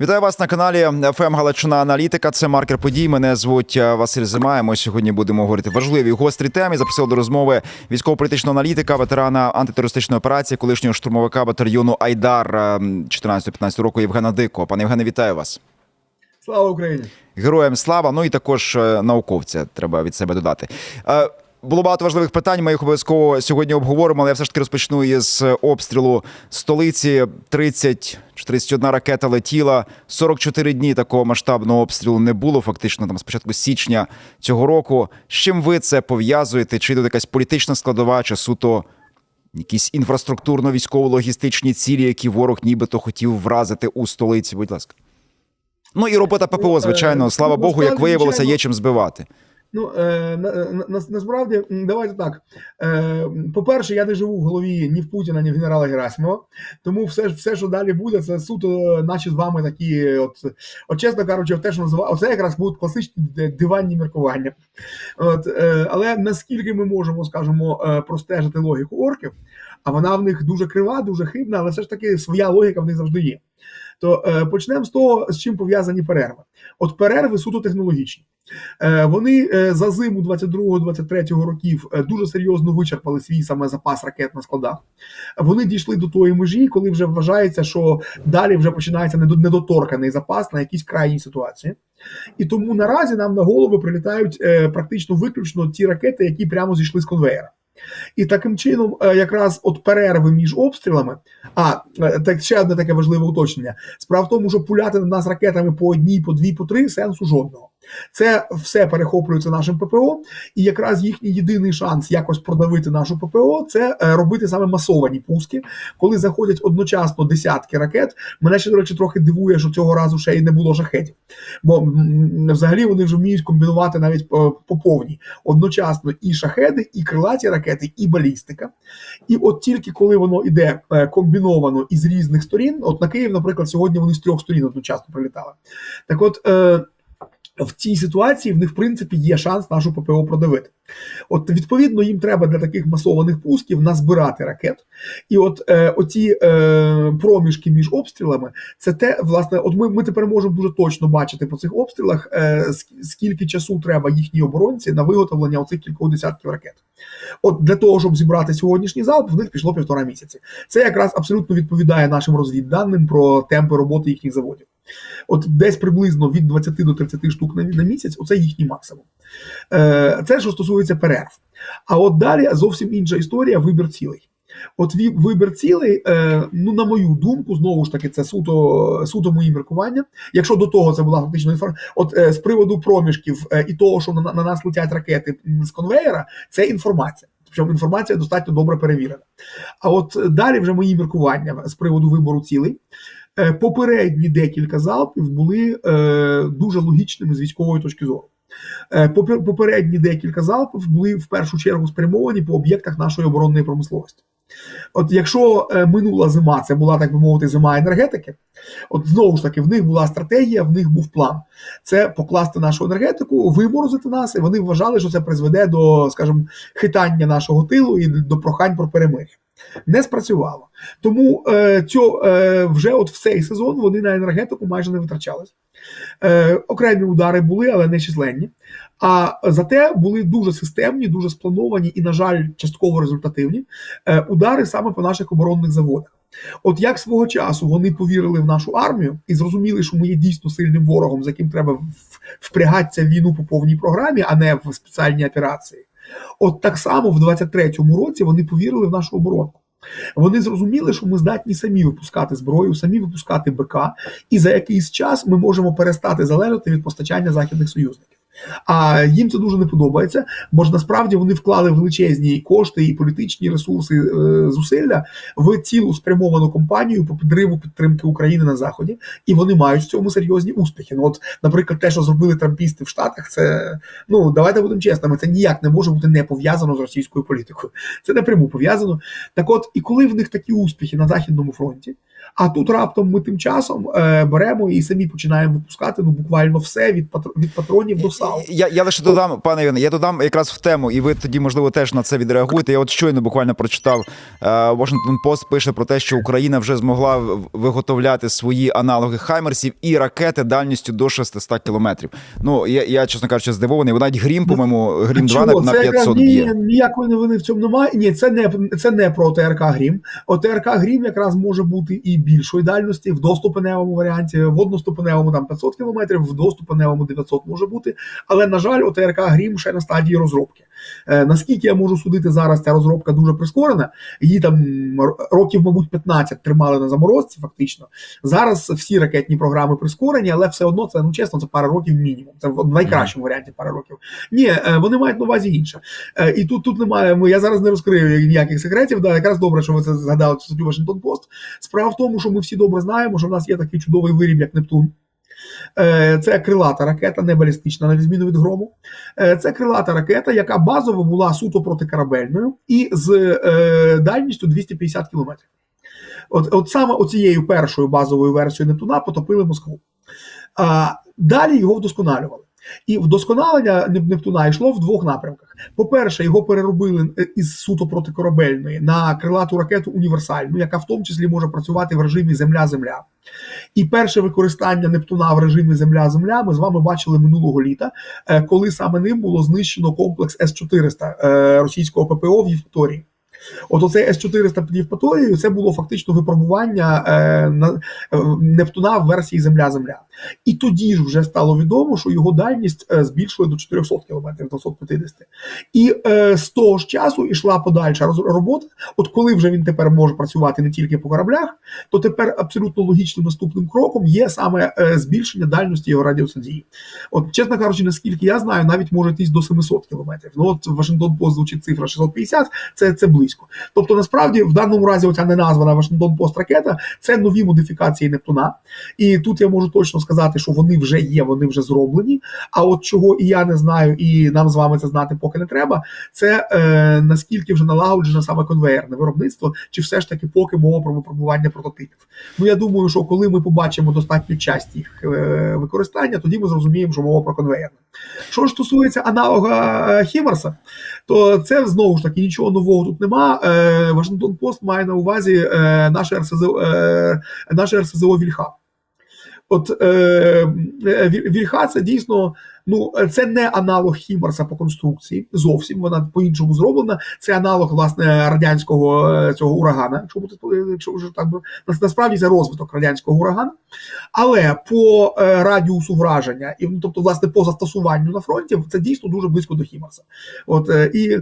Вітаю вас на каналі ФМ Галичина Аналітика. Це маркер подій. Мене звуть е, Василь Зима. і Ми сьогодні будемо говорити важливі гострі темі. Запросив до розмови військово-політичного аналітика, ветерана антитерористичної операції, колишнього штурмовика батальйону Айдар е, 14-15 року Євгена Дико. Пане Євгене, вітаю вас. Слава Україні! Героям слава. Ну і також е, науковця треба від себе додати. Е, Було багато важливих питань. Ми їх обов'язково сьогодні обговоримо. Але я все ж таки розпочну із обстрілу столиці. 30 чи 31 ракета летіла. 44 дні такого масштабного обстрілу не було. Фактично, там з початку січня цього року. З чим ви це пов'язуєте? Чи тут якась політична складова, чи суто якісь інфраструктурно-військово-логістичні цілі, які ворог нібито хотів вразити у столиці? Будь ласка. Ну і робота ППО, звичайно, слава Ну, Богу, як виявилося, є чим збивати. Ну е, на, на, на- насправді, давайте так. Е, по-перше, я не живу в голові ні в Путіна, ні в генерала Герасимова. Тому все, все, що далі буде, це суто наші з вами такі, от, от чесно кажучи, те, що називаю, оце якраз будуть класичні диванні міркування. От, е, але наскільки ми можемо, скажімо, е, простежити логіку орків, а вона в них дуже крива, дуже хибна, але все ж таки своя логіка в них завжди є. То е, почнемо з того, з чим пов'язані перерви. От перерви суто технологічні. Е, Вони е, за зиму 22-23 років е, дуже серйозно вичерпали свій саме запас ракет на складах. Вони дійшли до тої межі, коли вже вважається, що далі вже починається недо- недоторканий запас на якісь крайні ситуації. І тому наразі нам на голови прилітають практично виключно ті ракети, які прямо зійшли з конвеєра. І таким чином, якраз от перерви між обстрілами. А так ще одне таке важливе уточнення. Справа в тому, що пуляти на нас ракетами по одній, по дві, по три сенсу жодного. Це все перехоплюється нашим ППО, і якраз їхній єдиний шанс якось продавити нашу ППО це е, робити саме масовані пуски, коли заходять одночасно десятки ракет. Мене ще до речі трохи дивує, що цього разу ще й не було шахетів. Бо взагалі вони вже вміють комбінувати навіть е, по повній одночасно і шахеди, і крилаті ракети, і балістика. І от тільки коли воно іде е, комбіновано із різних сторін, от на Київ, наприклад, сьогодні вони з трьох сторін одночасно прилітали. Так от. В цій ситуації в них в принципі є шанс нашу ППО продавити. От відповідно їм треба для таких масованих пусків назбирати ракет. І от е, оці е, проміжки між обстрілами, це те, власне, от ми, ми тепер можемо дуже точно бачити по цих обстрілах, е, скільки часу треба їхній оборонці на виготовлення оцих кількох десятків ракет. От для того, щоб зібрати сьогоднішній залп, в них пішло півтора місяці. Це якраз абсолютно відповідає нашим розвідданим про темпи роботи їхніх заводів. От десь приблизно від 20 до 30 штук на, місяць, оце їхній максимум. Е, це що стосується перерв. А от далі зовсім інша історія вибір цілей. От вибір цілей, е, ну на мою думку, знову ж таки, це суто, суто мої міркування. Якщо до того це була фактично інформація, от е, з приводу проміжків і того, що на, на нас летять ракети з конвеєра, це інформація. Причому інформація достатньо добре перевірена. А от далі вже мої міркування з приводу вибору цілей. Е, Попередні декілька залпів були е, дуже логічними з військової точки зору. Е, Попередні декілька залпів були в першу чергу спрямовані по об'єктах нашої оборонної промисловості. От якщо минула зима, це була так би мовити, зима енергетики, от знову ж таки, в них була стратегія, в них був план. Це покласти нашу енергетику, виморозити нас, і вони вважали, що це призведе до, скажімо, хитання нашого тилу і до прохань про перемир'я. Не спрацювало. Тому е, цьо, е, вже от в цей сезон вони на енергетику майже не витрачались. Е, окремі удари були, але не численні. А зате були дуже системні, дуже сплановані і, на жаль, частково результативні е, удари саме по наших оборонних заводах. От як свого часу вони повірили в нашу армію і зрозуміли, що ми є дійсно сильним ворогом, з яким треба впрягатися в війну по повній програмі, а не в спеціальні операції. От так само в 23-му році вони повірили в нашу оборонку. Вони зрозуміли, що ми здатні самі випускати зброю, самі випускати БК, і за якийсь час ми можемо перестати залежати від постачання західних союзників. А їм це дуже не подобається, бо ж насправді вони вклали величезні кошти і політичні ресурси е, зусилля в цілу спрямовану кампанію по підриву підтримки України на заході, і вони мають в цьому серйозні успіхи. Ну, от, наприклад, те, що зробили трампісти в Штатах, це ну давайте будемо чесними, це ніяк не може бути не пов'язано з російською політикою. Це напряму пов'язано. Так от, і коли в них такі успіхи на західному фронті, А тут раптом ми тим часом е, беремо і самі починаємо випускати ну буквально все від патр... від патронів до сал. Я, я лише додам, пане Іване, я додам якраз в тему, і ви тоді, можливо, теж на це відреагуєте. Я от щойно буквально прочитав е, Washington Post пише про те, що Україна вже змогла виготовляти свої аналоги Хаймерсів і ракети дальністю до 600 кілометрів. Ну я, я чесно кажучи, здивований. Вона навіть грім, по-моєму, грім А 2 на, на Це якраз 500 ні, б'є. ніякої новини в цьому немає. Ні, це не це не про ТРК Грім. ОТРК Грім якраз може бути і більшої дальності в доступеневому варіанті, в одноступеневому там 500 км, в доступеневому 900 може бути. Але на жаль, ОТРК Грім ще на стадії розробки. Е, наскільки я можу судити зараз, ця розробка дуже прискорена. Її там років, мабуть, 15 тримали на заморозці, фактично. Зараз всі ракетні програми прискорені, але все одно це ну чесно, це пара років мінімум. Це в найкращому варіанті пара років. Ні, е, вони мають на увазі інше. Е, І тут тут немає. Я зараз не розкрию ніяких секретів. Да, якраз добре, що ви це згадали статтю Washington Post. Справа в тому, що ми всі добре знаємо, що в нас є такий чудовий виріб, як Нептун. Е, Це крилата ракета, не балістична, на відміну від грому. Е, Це крилата ракета, яка базово була суто протикорабельною і з е, дальністю 250 кілометрів. От, от саме оцією першою базовою версією Нептуна потопили Москву. А, далі його вдосконалювали. І вдосконалення Нептуна йшло в двох напрямках. По-перше, його переробили е, із суто протикорабельної на крилату ракету універсальну, яка в тому числі може працювати в режимі Земля-Земля. І перше використання Нептуна в режимі Земля-Земля ми з вами бачили минулого літа, е, коли саме ним було знищено комплекс С-400 е, російського ППО в Євпаторії. От оцей С-400 під Євпаторією це було фактично випробування на, Нептуна в версії Земля-Земля. І тоді ж вже стало відомо, що його дальність е, збільшили до 400 км, 250. І е, з того ж часу йшла подальша робота. От коли вже він тепер може працювати не тільки по кораблях, то тепер абсолютно логічним наступним кроком є саме е, збільшення дальності його радіусу дії. От, чесно кажучи, наскільки я знаю, навіть може йти до 700 км. Ну от Вашингтон Пост звучить цифра 650, це, це близько. Тобто, насправді, в даному разі, оця неназвана Вашингтон Пост ракета це нові модифікації Нептуна. І тут я можу точно сказати, що вони вже є, вони вже зроблені. А от чого і я не знаю, і нам з вами це знати поки не треба, це е, наскільки вже налагоджено саме конвейерне виробництво, чи все ж таки поки мова про випробування прототипів. Ну я думаю, що коли ми побачимо достатню часть їх е, використання, тоді ми зрозуміємо, що мова про конвейерне. Що ж стосується аналога е, Хімарса, то це знову ж таки нічого нового тут нема. Е, Вашингтон Пост має на увазі е, наше РСЗО, наше РСЗО Вільха. От е, е, Вільха це дійсно ну це не аналог Хімарса по конструкції. Зовсім вона по-іншому зроблена. Це аналог власне радянського е, цього урагана. Бути якщо вже так насправді це розвиток радянського урагана. Але по е, радіусу враження, і ну, тобто, власне, по застосуванню на фронті, це дійсно дуже близько до Хімарса. От і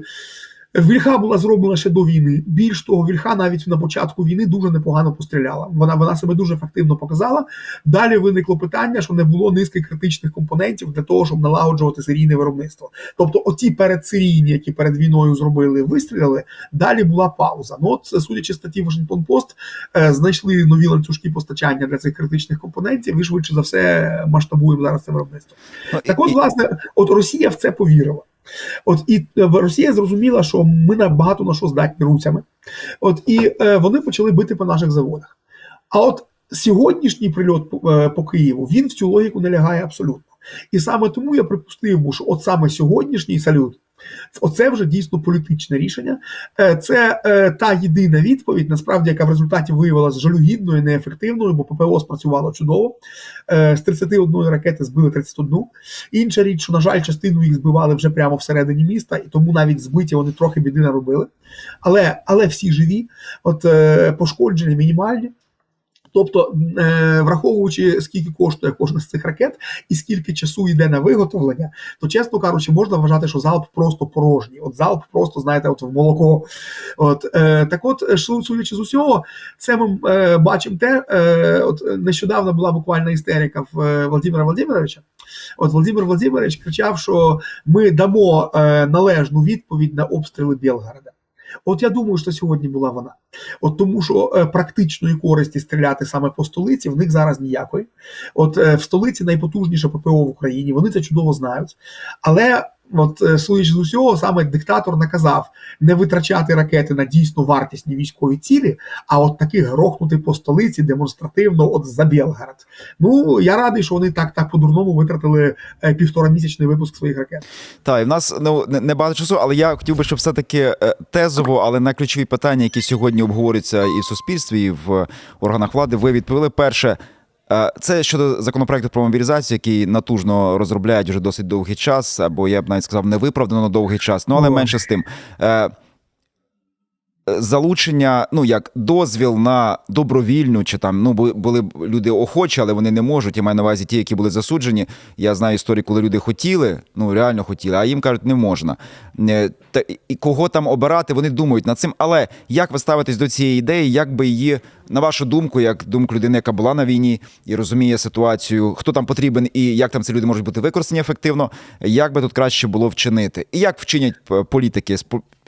Вільха була зроблена ще до війни. Більш того, Вільха навіть на початку війни дуже непогано постріляла. Вона вона себе дуже ефективно показала. Далі виникло питання, що не було низки критичних компонентів для того, щоб налагоджувати серійне виробництво. Тобто, оті передсерійні, які перед війною зробили, вистріляли. Далі була пауза. Ну, от, судячи з статті Washington Post, е, знайшли нові ланцюжки постачання для цих критичних компонентів. І швидше за все масштабуємо зараз це виробництво. Ну, Так, от, власне, от Росія в це повірила. От і е, Росія зрозуміла, що ми на багато на що здатні руцями. От і е, вони почали бити по наших заводах. А от сьогоднішній прильот по, е, по Києву він в цю логіку не лягає абсолютно. І саме тому я припустив, що от саме сьогоднішній салют. Оце вже дійсно політичне рішення. Е, Це е, та єдина відповідь, насправді, яка в результаті виявилася жалюгідною, неефективною, бо ППО спрацювало чудово. Е, З 31 ракети збили 31. Інша річ, що, на жаль, частину їх збивали вже прямо всередині міста, і тому навіть збиті вони трохи біди наробили. Але, але всі живі, от пошкодження мінімальні. Тобто, е, враховуючи скільки коштує кожна з цих ракет і скільки часу йде на виготовлення, то чесно кажучи, можна вважати, що залп просто порожній. От залп просто знаєте, от в молоко. От е, так, от е, судячи з усього, це ми бачимо те. От нещодавно була буквально істерика в Володимира Володимировича. От Володимир Володимирович кричав, що ми дамо належну відповідь на обстріли Білгорода. От я думаю, що сьогодні була вона. От тому, що е, практичної користі стріляти саме по столиці в них зараз ніякої. От е, в столиці найпотужніше ППО в Україні, вони це чудово знають. Але От е, судячи з усього, саме диктатор наказав не витрачати ракети на дійсно вартісні військові цілі, а от таких грохнути по столиці демонстративно, от за Білгород. Ну я радий, що вони так так по-дурному витратили е, півторамісячний випуск своїх ракет. Так, і в нас ну не- багато часу, але я хотів би, щоб все-таки е, тезово, але на ключові питання, які сьогодні обговорюються і в суспільстві, і в органах влади, ви відповіли. Перше, це щодо законопроекту про мобілізацію, який натужно розробляють вже досить довгий час, або я б навіть сказав, невиправдано довгий час. Ну але менше з тим. Е, Залучення, ну як дозвіл на добровільну, чи там ну були б люди охочі, але вони не можуть. Я маю на увазі ті, які були засуджені. Я знаю історії, коли люди хотіли, ну реально хотіли, а їм кажуть, не можна. Е, Та і кого там обирати, вони думають над цим. Але як ви ставитесь до цієї ідеї? Як би її, на вашу думку, як думку людини, яка була на війні і розуміє ситуацію, хто там потрібен і як там ці люди можуть бути використані ефективно? Як би тут краще було вчинити? І як вчинять політики з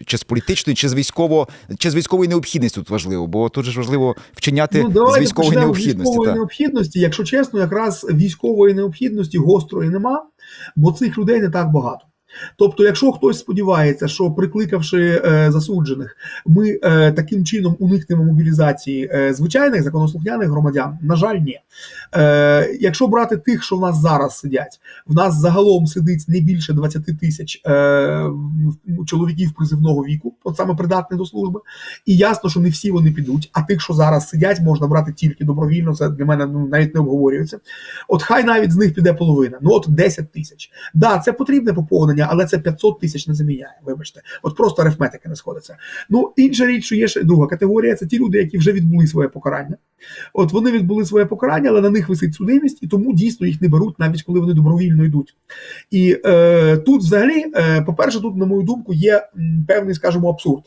чи з політичної, чи з військово, чи з військової необхідності тут важливо? Бо тут же ж важливо вчиняти Ну, давайте з військової з необхідності. військової так. необхідності. Якщо чесно, якраз військової необхідності гострої нема, бо цих людей не так багато. Тобто, якщо хтось сподівається, що прикликавши е, засуджених, ми е, таким чином уникнемо мобілізації е, звичайних законослухняних громадян, на жаль, ні. Якщо брати тих, що в нас зараз сидять, в нас загалом сидить не більше 20 тисяч чоловіків призивного віку, от саме придатних до служби. І ясно, що не всі вони підуть, а тих, що зараз сидять, можна брати тільки добровільно. Це для мене ну, навіть не обговорюється. От хай навіть з них піде половина. Ну от 10 тисяч. Да, це потрібне поповнення, але це 500 тисяч не заміняє. Вибачте, от просто арифметика не сходиться. Ну інша річ, що є ще друга категорія. Це ті люди, які вже відбули своє покарання. От вони відбули своє покарання, але на них висить судимість, і тому дійсно їх не беруть, навіть коли вони добровільно йдуть. І е, тут, взагалі, е, по-перше, тут, на мою думку, є певний, скажімо, абсурд.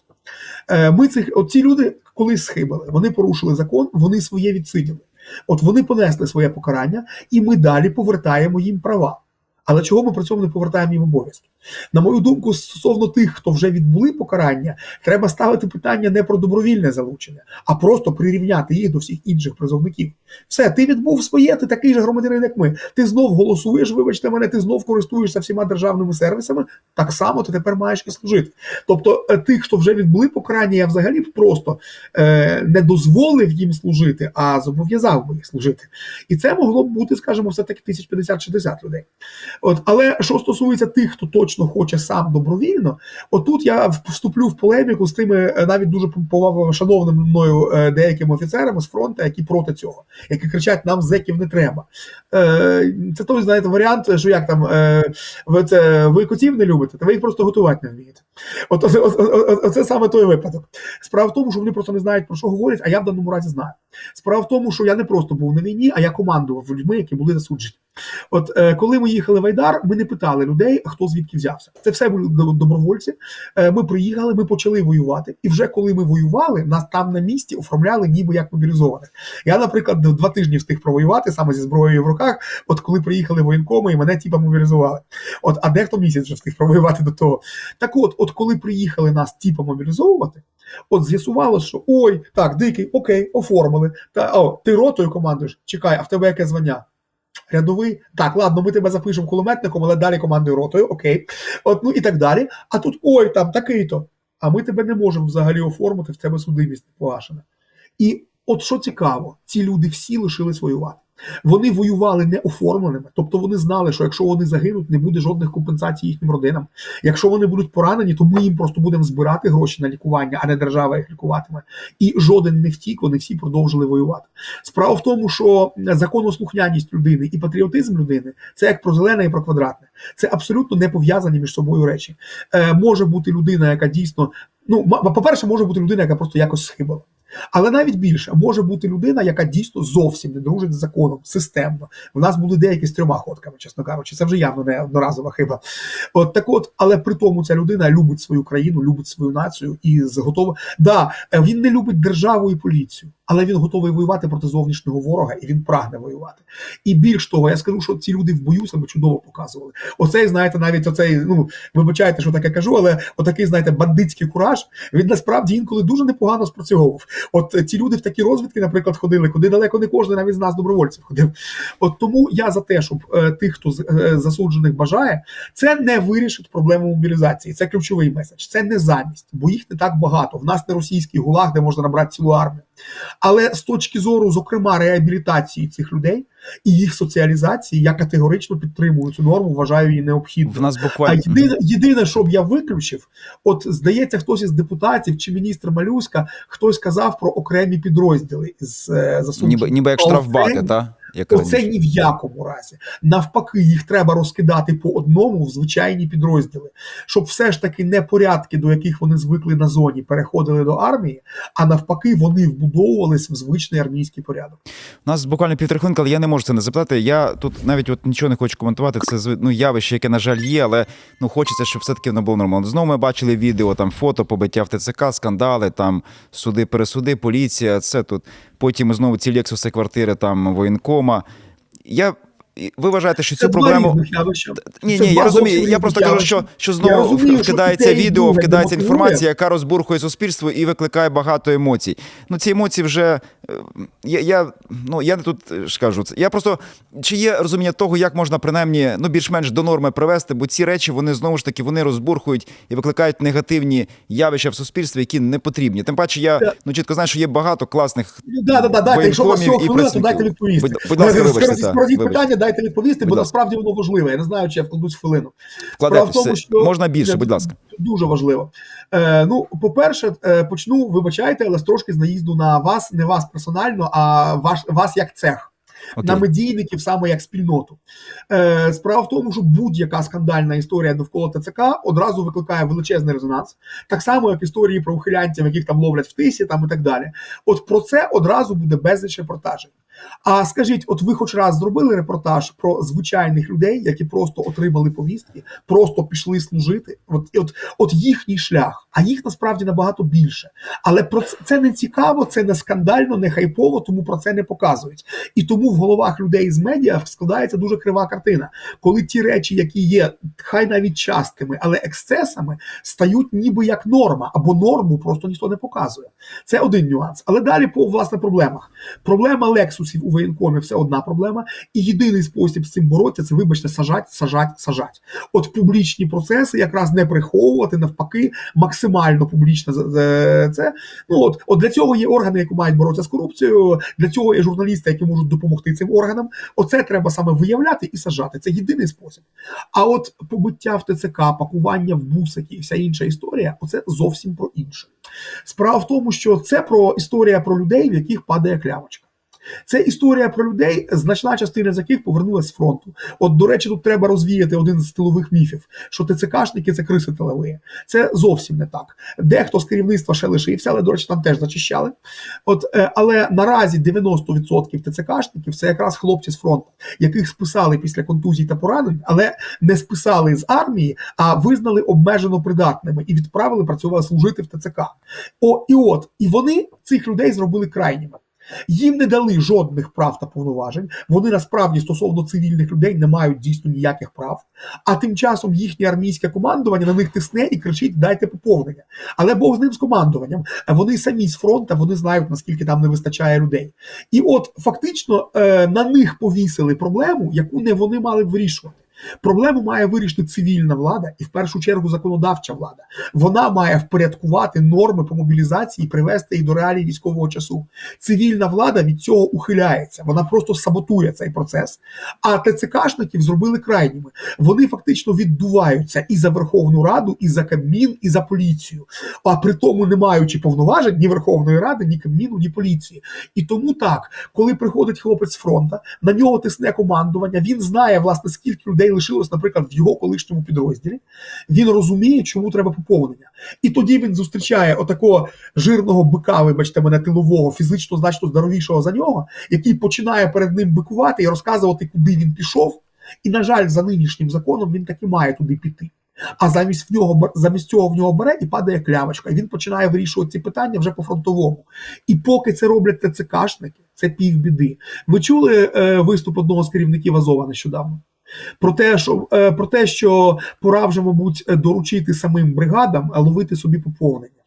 Е, ми цих, от ці люди колись схибили, вони порушили закон, вони своє відсиділи. От вони понесли своє покарання, і ми далі повертаємо їм права. Але чого ми при цьому не повертаємо їм обов'язки? На мою думку, стосовно тих, хто вже відбули покарання, треба ставити питання не про добровільне залучення, а просто прирівняти їх до всіх інших призовників. Все, ти відбув своє, ти такий же громадянин, як ми. Ти знов голосуєш, вибачте мене, ти знов користуєшся всіма державними сервісами. Так само ти тепер маєш і служити. Тобто, е, тих, хто вже відбули покарання, я взагалі б просто е, не дозволив їм служити, а зобов'язав би їх служити. І це могло б бути, скажімо, все таки 1050-60 людей. От, але що стосується тих, хто точно хоче сам добровільно, отут я вступлю в полеміку з тими е, навіть дуже шановними мною е, деякими офіцерами з фронту, які проти цього, які кричать: нам зеків не треба. Е, Це той, знаєте, варіант, що як там ви це ви котів не любите, та ви їх просто готувати не вмієте. От, оце саме той випадок. Справа в тому, що вони просто не знають про що говорять, а я в даному разі знаю. Справа в тому, що я не просто був на війні, а я командував людьми, які були засуджені. От е, коли ми їхали в Айдар, ми не питали людей, хто звідки взявся. Це все були добровольці. Е, ми приїхали, ми почали воювати. І вже коли ми воювали, нас там на місці оформляли ніби як мобілізованих. Я, наприклад, два тижні встиг провоювати саме зі зброєю в руках. От коли приїхали воєнкоми, і мене типа мобілізували. От, а дехто місяць вже встиг провоювати до того. Так от, от коли приїхали нас типа мобілізовувати. От з'ясувалося, що ой, так, дикий, окей, оформили. Та о, ти ротою командуєш. Чекай, а в тебе яке звання? Рядовий, так, ладно, ми тебе запишемо кулеметником, але далі командою ротою, окей. От, ну і так далі. А тут ой, там такий-то. А ми тебе не можемо взагалі оформити, в тебе судимість погашена. І от що цікаво, ці люди всі лишились воювати. Вони воювали не оформленими, тобто вони знали, що якщо вони загинуть, не буде жодних компенсацій їхнім родинам. Якщо вони будуть поранені, то ми їм просто будемо збирати гроші на лікування, а не держава їх лікуватиме. І жоден не втік, вони всі продовжили воювати. Справа в тому, що законослухняність людини і патріотизм людини це як про зелене і про квадратне. Це абсолютно не пов'язані між собою речі. Е, може бути людина, яка дійсно, ну по-перше, може бути людина, яка просто якось схибала. Але навіть більше може бути людина, яка дійсно зовсім не дружить з законом системно. В нас були деякі з трьома ходками, чесно кажучи, це вже явно не одноразова хиба. От так, от, але при тому ця людина любить свою країну, любить свою націю і готова. Да, е, він не любить державу і поліцію, але він готовий воювати проти зовнішнього ворога і він прагне воювати. І більш того, я скажу, що ці люди в бою себе чудово показували. Оцей, знаєте, навіть оцей, ну вибачайте, що таке кажу, але отакий, знаєте, бандитський кураж, він насправді інколи дуже непогано спрацьовував. От ці люди в такі розвідки, наприклад, ходили, куди далеко не кожен навіть з нас добровольців ходив. От тому я за те, щоб е, тих, хто е, засуджених бажає, це не вирішить проблему мобілізації. Це ключовий меседж. Це не замість, бо їх не так багато. В нас не російський гулаг, де можна набрати цілу армію. Але з точки зору, зокрема, реабілітації цих людей і їх соціалізації, я категорично підтримую цю норму, вважаю її необхідною. В нас А буквально єдине, єдине, що б я виключив, от здається, хтось із депутатів чи міністр Малюська хтось казав про окремі підрозділи з засудження. ніби, ніби як штрафбати, окремі- та? Як Оце раніше. ні в якому разі. Навпаки, їх треба розкидати по одному в звичайні підрозділи, щоб все ж таки не порядки, до яких вони звикли на зоні, переходили до армії, а навпаки, вони вбудовувались в звичний армійський порядок. У нас буквально півтори хвилинки, але я не можу це не запитати. Я тут навіть от нічого не хочу коментувати. Це ну, явище, яке, на жаль, є, але ну хочеться, щоб все-таки воно було нормально. Знову ми бачили відео, там фото, побиття в ТЦК, скандали, там суди, пересуди, поліція. Це тут. Потім знову ці лексуси квартири, там воєнкома. Я. Ви вважаєте, що Це цю проблему два різних ні, ні, я розумію. Я просто кажу, що, що знову розумію, вкидається ідеї відео, вкидається інформація, яка розбурхує суспільство і викликає багато емоцій. Ну, ці емоції вже е, я, я ну я не тут е, ж кажу це. Я просто чи є розуміння того, як можна принаймні ну більш-менш до норми привести, бо ці речі вони знову ж таки вони розбурхують і викликають негативні явища в суспільстві, які не потрібні. Тим паче, я ну чітко знаю, що є багато класних Ну, Да, да, да, дайте, якщо вас всього хвилина, то дайте відповісти. Будь- ласка, вибачте, питання, дайте відповісти, бо насправді воно важливе. Я не знаю, чи я вкладусь хвилину. Справа в тому, що- Можна більше, будь ласка. Дуже важливо. Е, ну, по-перше, е, почну, вибачайте, але з трошки з наїзду на вас, не вас персонально, а ваш, вас як цех. Окей. на медійників саме як спільноту. Е, справа в тому, що будь-яка скандальна історія довкола ТЦК одразу викликає величезний резонанс, так само як історії про ухилянців, яких там ловлять в тисі, там і так далі. От про це одразу буде безліч репортажів. А скажіть, от ви хоч раз зробили репортаж про звичайних людей, які просто отримали повістки, просто пішли служити? От, от, от їхній шлях, а їх насправді набагато більше. Але про це, це не цікаво, це не скандально, не хайпово, тому про це не показують. І тому в головах людей з медіа складається дуже крива картина, коли ті речі, які є, хай навіть частками, але ексцесами, стають ніби як норма, або норму просто ніхто не показує. Це один нюанс. Але далі по власне проблемах. Проблема лексусів у воєнкомі все одна проблема. І єдиний спосіб з цим боротися це, вибачте, сажать, сажать, сажать. От публічні процеси якраз не приховувати, навпаки, максимально публічно це. Ну от, от для цього є органи, які мають боротися з корупцією. Для цього є журналісти, які можуть допомогти цим органам. Оце треба саме виявляти і сажати. Це єдиний спосіб. А от побиття в ТЦК, пакування в бусики і вся інша історія, оце зовсім про інше. Справа в тому, що це про історія про людей, в яких падає клямочка. Це історія про людей, значна частина з яких повернулася з фронту. От, до речі, тут треба розвіяти один з тилових міфів, що ТЦКшники це криси тилові. Це зовсім не так. Дехто з керівництва ще лишився, але, до речі, там теж зачищали. От, е, але наразі 90% ТЦКшників це якраз хлопці з фронту, яких списали після контузій та поранень, але не списали з армії, а визнали обмежено придатними і відправили працювати служити в ТЦК. О, і от, і вони цих людей зробили крайніми. Їм не дали жодних прав та повноважень. Вони насправді стосовно цивільних людей не мають дійсно ніяких прав. А тим часом їхнє армійське командування на них тисне і кричить: дайте поповнення. Але Бог з ним з командуванням. Вони самі з фронту, вони знають наскільки там не вистачає людей. І от фактично е, на них повісили проблему, яку не вони мали б вирішувати. Проблему має вирішити цивільна влада і в першу чергу законодавча влада. Вона має впорядкувати норми по мобілізації і привести їх до реалій військового часу. Цивільна влада від цього ухиляється. Вона просто саботує цей процес. А ТЦКшників зробили крайніми. Вони фактично віддуваються і за Верховну Раду, і за Кабмін, і за поліцію. А при тому не маючи повноважень ні Верховної Ради, ні Кабміну, ні поліції. І тому так, коли приходить хлопець з фронта, на нього тисне командування. Він знає, власне, скільки людей лишилось, наприклад, в його колишньому підрозділі. Він розуміє, чому треба поповнення. І тоді він зустрічає отакого жирного бика, вибачте мене, тилового, фізично значно здоровішого за нього, який починає перед ним бикувати і розказувати, куди він пішов. І, на жаль, за нинішнім законом він таки має туди піти. А замість в нього замість цього в нього бере і падає клявочка, і він починає вирішувати ці питання вже по фронтовому. І поки це роблять ТЦКшники, це півбіди. Ви чули е, виступ одного з керівників Азова нещодавно? Про те, що е, про те, що пора вже, мабуть, доручити самим бригадам е, ловити собі поповнення.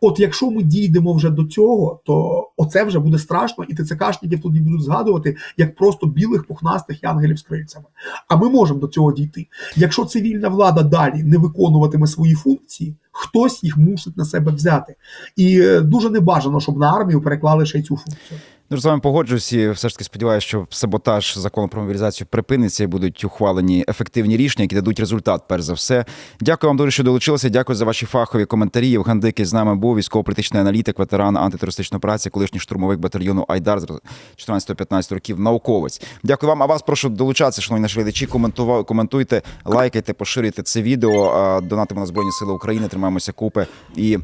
От якщо ми дійдемо вже до цього, то оце вже буде страшно, і ТЦКшників тоді будуть згадувати як просто білих пухнастих янголів з крильцями. А ми можемо до цього дійти. Якщо цивільна влада далі не виконуватиме свої функції, хтось їх мусить на себе взяти. І е, дуже небажано, щоб на армію переклали ще й цю функцію. Дуже з вами погоджуюсь і все ж таки сподіваюся, що саботаж закону про мобілізацію припиниться і будуть ухвалені ефективні рішення, які дадуть результат. Перш за все. Дякую вам дуже, що долучилися. Дякую за ваші фахові коментарі. Євген Дикий з нами був військово-політичний аналітик, ветеран антитерористичної праці, колишній штурмовик батальйону Айдар з 14-15 років, науковець. Дякую вам. А вас прошу долучатися, шановні наші глядачі. Коментуйте, лайкайте, поширюйте це відео. Донатимо на збройні сили України. Тримаємося купи і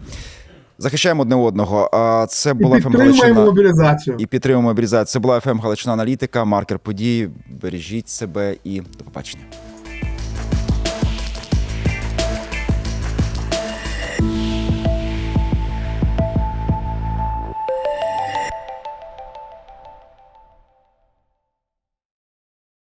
захищаємо одне одного. Це І була ФМ Галичина мобілізацію. і підтримуємо мобілізацію. Це була ФМ Галичина Аналітика, маркер події. Бережіть себе і до побачення.